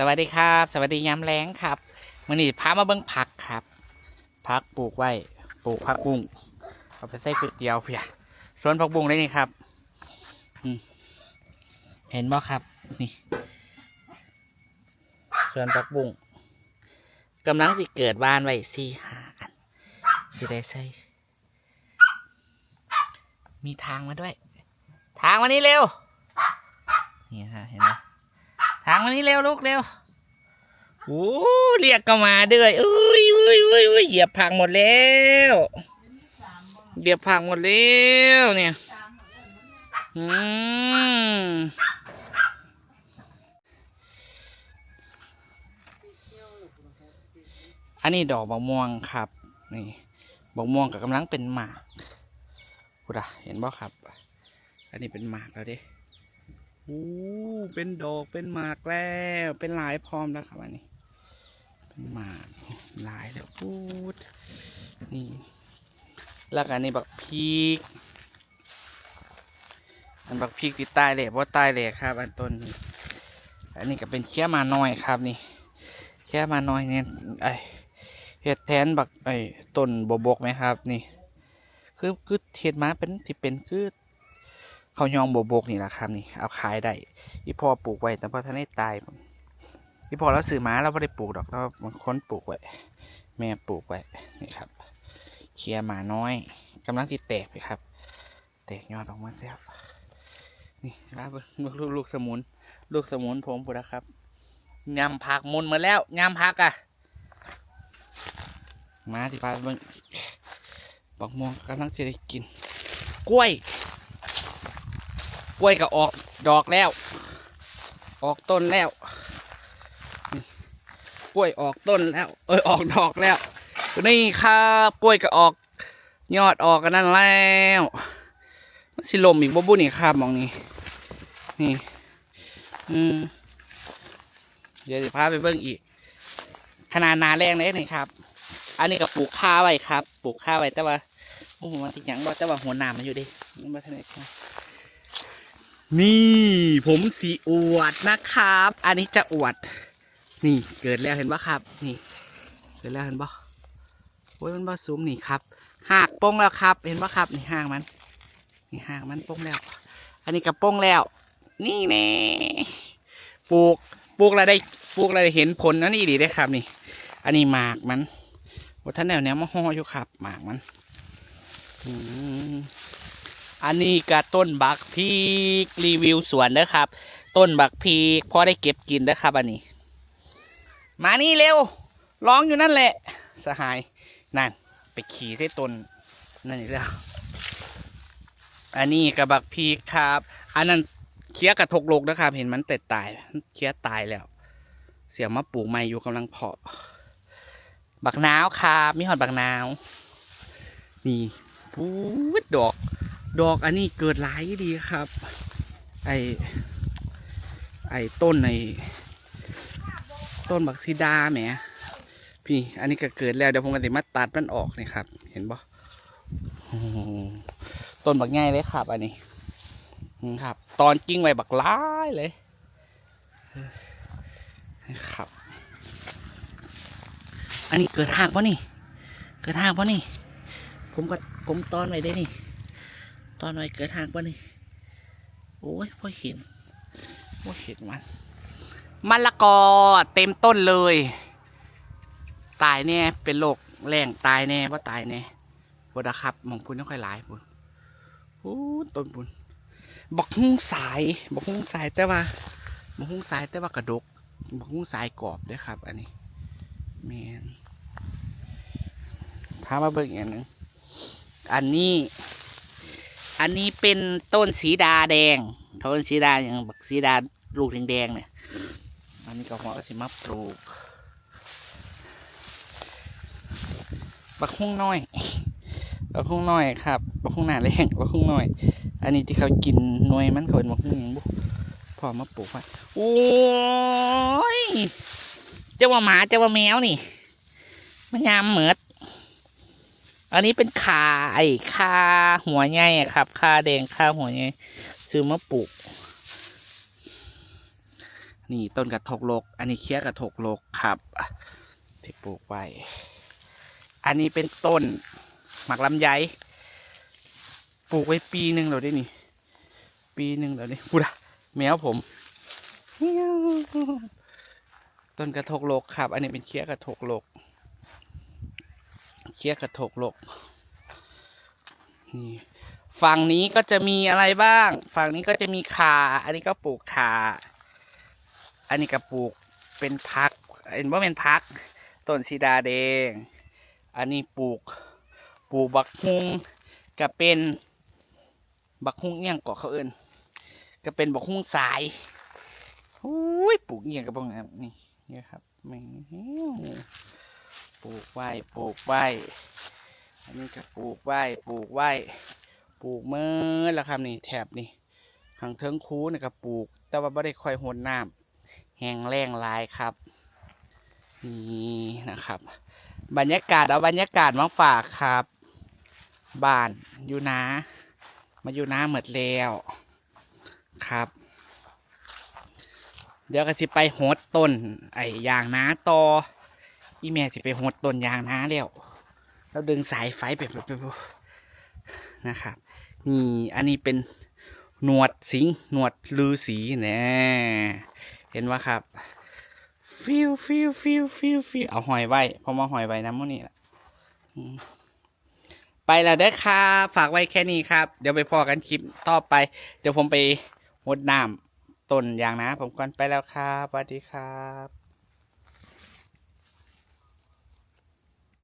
สวัสดีครับ สวัสดียามแรงครับมื่อนี้พามาเบิ้งผักครับผักปลูกไว้ปลูกผักบุ้งเอาไปใส่ก๋วยเตี๋ยวเพียสวนผักบุ้งได้นี่ครับเห็นบ่ครับนี่สวนผักบุ้งกำลังสิเกิดบ้านไว้สี่ห้าอันสิได้ใส่มีทางมาด้วย ทางมานี่เร็วนี่ฮะเห็นไหม ทางมานี้เร็วลูกเร็วโอ้เรียกก็มาด้วยอุ้ยอุ้ยอุ้ยอุ้ยเหยียบพังหมดแล้วเหยียบพังหมดแล้วเนี่ยอืมอันนี้ดอกมะม่วงครับ นี่มะม่วงกับกำลังเป็นหมากกูดะเห็นบ่ครับ อันนี้เป็นหมากแล้วด้ โอ้เป็นดอกเป็นหมากแล้วเป็นหลายพร้อมแล้วครับอันนี้ เป็นหมากหลายแล้วพูดนี่แล้วก็อันนี้บักพีกอันบักพีกที่ตายเลยว่าใตายเลยครับ อันต้นนี้อันนี้ก็เป็นเคี้ยมาน้อยครับนี่เคี้ยมาน้อยเนี่ยไอเห็ดแทนบักไอต้นบวบกไหมครับ นี่ คือคือเห็ดมาเป็นที่เป็นคือ เขาวยองโบบกนี่แหละครับนี่เอาขายได้อีพ่อปลูกไว้แต่พอท่านได้ตายอีพ่อเราซื้อมาเราไม่ได้ปลูกดอกเราบางคนปลูกไว้แม่ปลูกไว้นี่ครับเคลียร์หมาน้อยกำลังที่แตกไปครับแตกยอดออกมาแล้วนี่ครับลูกลูกสมุน ลูกสมุนผมพูดนะครับยำผักมุนมาแล้วยำผักอะมาที่ป้าบิ่งบักม่วงกำลังจะได้กิน กล้วย กล้วยก็ออกดอกแล้ว ออกต้นแล้วกล้วยออกต้นแล้ว เอ้ยออกดอกแล้ว นี่ครับกล้วยก็ออก ยอดออกกันนั่นแล้วมันสิลมอีกบ่บุนี่ครับมองนี่นี่อืมเดี๋ยวสิพาไปเบิ่งอีกขนาดนาแรงเลยนี่ครับ อันนี้ก็ปลูกข้าวไว้ครับ ปลูกข้าวไว้แต่ว่าโอ้โหมันติดหยังบ่แต่ว่าหัวหนามมันอยู่ดิมันมาทางไหนครับ นี่ผมสีอวดนะครับ อันนี้จะอวด นี่เกิดแล้วเห็นปะครับ นี่ เกิดแล้วเห็นปะโอ้ยมันบ่ซูมนี่ครับหากโป้งแล้วครับ เห็นปะครับ นี่ห่างมัน นี่ห่างมันโป้งแล้ว อันนี้กระโป้งแล้ว นี่แน่ปลูกปลูกอะไรได้ปลูกอะไรได้เห็นผลนั่นนี่ดีได้ครับ นี่ อันนี้หมากมันว่าท่านแนวแนวมาห่ออยู่ครับ หมากมันอืม อันนี้ก็ต้นบักพีกรีวิวสวนนะครับ ต้นบักพีกพอได้เก็บกินนะครับ อันนี้ มานี่เร็วร้องอยู่นั่นแหละ สหายนั่น ไปขี่ใส่ต้นนั่นอีกแล้วอันนี้กับบักพีกครับ อันนั้นเคี้ยกระทกโลกนะครับ เห็นมันแต่ตายเคี้ยตายแล้ว เสียมาปลูกใหม่อยู่กำลังเพาะ บักนาวครับมีหอดบักนาว นี่พูดดอก ดอกอันนี้เกิดหลายดีครับ ไอไอต้นในต้นบักซีดาแหมพี่อันนี้ก็เกิดแล้วเดี๋ยวผมก็จะมาตัดมันออกนี่ครับ เห็นบ่ต้นบักง่ายเลยครับ อันนี้ครับ ตอนกิ้งไว้บักร้ายเลยครับ อันนี้เกิดหากปะนี่ เกิดหากปะนี่ ผมก็ผมตอนไว้ได้นี่ ตอนหน่อยเกิดทางปะนี่โอ้ยพอเห็นพอเห็นมันมะละกอเต็มต้นเลย ตายแน่เป็นโรคแรงตายแน่ว่าตายแน่บดครับหมองพุนต้องค่อยหลายพุนโอ้ต้นพุนบอกหุ้งสายบอกหุ้งสายแต่ว่าบอกหุ้งสายแต่ว่ากระดกบอกหุ้งสายกรอบด้วยครับ อันนี้แมนพามาเบิ่งอีกอันหนึงอันนี้ อันนี้เป็นต้นสีดาแดงต้นสีดาอย่างบักสีดาลูกแดงๆเนี่ยอันนี้ก็หัวก็สิมาปลูก บักหุ่งน้อย บักหุ่งน้อยครับ บักหุ่งหนาแรงบักหุ่งน้อย อันนี้ที่เขากินหน่วยมันเขาเป็นบักหุ่งยังบุพอมาปลูกไว้โอ้ยเจ้าว่าหมาเจ้าว่าแมวนี่ มันยามเหมือด อันนี้เป็นคาไอ้คาหัวใหญ่ครับคาแดงคาหัวใหญ่ซื้อมาปลูก นี่ต้นกระทกลก อันนี้เคี้ยกระทกลกครับที่ปลูกไว้อันนี้เป็นต้นหมักลำไยปลูกไว้ปีหนึ่งแล้วได้นี่ ปีหนึ่งแล้วนี่พูดะแมวผมต้นกระทกลกครับ อันนี้เป็นเคี้ยกระทกลก เคี้ยกระทกลกนี่ฝั่งนี้ก็จะมีอะไรบ้าง ฝั่งนี้ก็จะมีขาอันนี้ก็ปลูกขาอันนี้ก็ปลูกเป็นพักเห็นว่าเป็นพักต้นสีดาแดง อันนี้ปลูกปลูกบักฮุงก็เป็นบักฮุงเงี้ยงเกาะเขาเอินก็เป็นบักฮุงสายโอ้ยปลูกเงี้ยงกับบังนี่นี่ครับแม่ ปลูกไว้ปลูกไว้อันนี้ก็ปลูกไว้ปลูกไว้ปลูกเมื่อแล้วครับนี่แถบนี่ข้างเทิงคูนี่ก็ปลูก แต่ว่าไม่ได้ค่อยหดน้ำแห้งแล้งลายครับนี่นะครับ บรรยากาศเอาบรรยากาศมาฝากครับบ้านอยู่นามาอยู่นาหมดแล้วครับ เดี๋ยวก็สิไปโหดต้นไอ้ยางนาต่อ อีแม่สิไปหดต้นยางนาแล้วแล้วดึงสายไฟไปไปนะครับ นี่อันนี้เป็นหนวดสิงหนวดลือสีแน่เห็นว่าครับฟิวฟิวฟิวฟิวฟิวเอาหอยไว้เพอมาหอยไว้น้ำมันนี่และไปแล้วเด้อค่ะฝากไว้แค่นี้ครับ เดี๋ยวไปพอกันคลิปต่อไป เดี๋ยวผมไปหดน้ำต้นยางนะ ผมก่อนไปแล้วครับสวัสดีครับ